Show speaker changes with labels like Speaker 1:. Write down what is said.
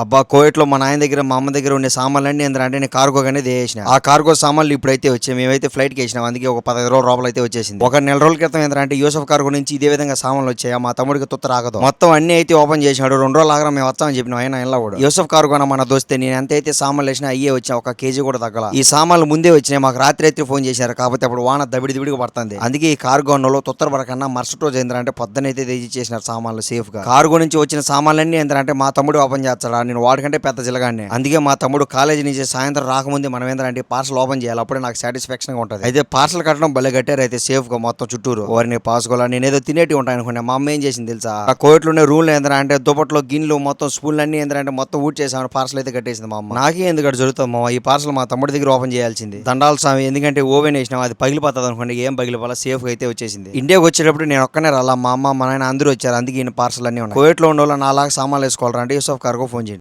Speaker 1: అబ్బా కోయట్లో మా నాయన దగ్గర మా అమ్మ దగ్గర ఉండే సామాన్లన్నీ ఎంత అంటే నేను కార్గో అనేది వేసిన ఆ కార్గో సామాన్లు ఇప్పుడైతే వచ్చాయి. మేమైతే ఫ్లైట్కి వేసినాం. అందుకే ఒక పదహైదు రోజుల రూపాయలు అయితే వచ్చేసింది. ఒక నెల రోజుల క్రితం ఏంద్రా యూసఫ్ కార్గో నుంచి ఇదే విధంగా సామాన్లు వచ్చాయి. మా తమ్ముడికి తుత్త రాకదు మొత్తం అన్ని అయితే ఓపెన్ చేసినాడు. రెండు రోజులు ఆగరా మేము వస్తామని చెప్పిన. ఆయన ఇలా కూడా యూసఫ్ కార్గోన మన దోస్తే నేను ఎంత అయితే సామాన్లు వేసినా అయ్యే వచ్చిన ఒక కేజీ కూడా తగ్గల. ఈ సామాన్లు ముందే వచ్చినాయి. మాకు రాత్రి రాత్రి ఫోన్ చేశారు. కాకపోతే అప్పుడు వాన దబిడి దిబిడిగా పడుతుంది. అందుకే ఈ కార్గో అన్నలో తుత్తర పడకన్నా మరుసటి రోజు ఏంద్రా అంటే పొద్దునైతే తెచ్చి చేసినారు సామాన్లు సేఫ్గా. కార్గో నుంచి వచ్చిన సామాన్లన్నీ ఎంత అంటే మా తమ్ముడు ఓపెన్ చేస్తాడు. నేను వాడికంటే పెద్ద జిలగాన్ని అందుకే మా తమ్ముడు కాలేజీ నుంచి సాయంత్రం రాకముందే మనం ఏంటంటే పార్సల్ ఓపెన్ చేయాలి. అప్పుడే నాకు సాటిస్ఫాక్షన్గా ఉంటుంది. అయితే పార్సల్ కట్టడం భలే కట్టారు అయితే సేఫ్గా మొత్తం చుట్టూరు. వారిని పాసుకోవాలి? నేను ఏదో తినేటి ఉంటాను అనుకున్నా. మా అమ్మ ఏం చేసింది తెలుసా? ఆ కోయట్లోనే రూల్ ఏంద్రా అంటే దుప్పట్లో గిన్నెలు మొత్తం స్పూన్లు అన్ని ఏంద్రా మొత్తం ఊట్ చేసాను పార్సల్ అయితే కట్టేసింది మా అమ్మ. నాకే ఎందుకు అటు జరుగుతుంది మా ఈ పార్సల్ మా తమ్ముడి దగ్గర ఓపెన్ చేయాల్సింది. దండాల స్వామి ఎందుకంటే ఓవెన్ వేసినాం అది పగిలిపోతుంది అనుకోండి ఏం పగిలిపోవాలా సేఫ్ అయితే వచ్చేసింది. ఇండియాకి వచ్చేటప్పుడు నేను ఒక్కనే రాలా? మా అమ్మ మా నాయన అందరూ వచ్చారు. అందుకే ఈయన పార్సల్ అన్ని ఉన్నాయి. కోయట్లో ఉండాలని అలాగే నాలాగా సామాన్లు వేసుకోవాలంటే యూసఫ్ కార్గో ఫోన్ చేయండి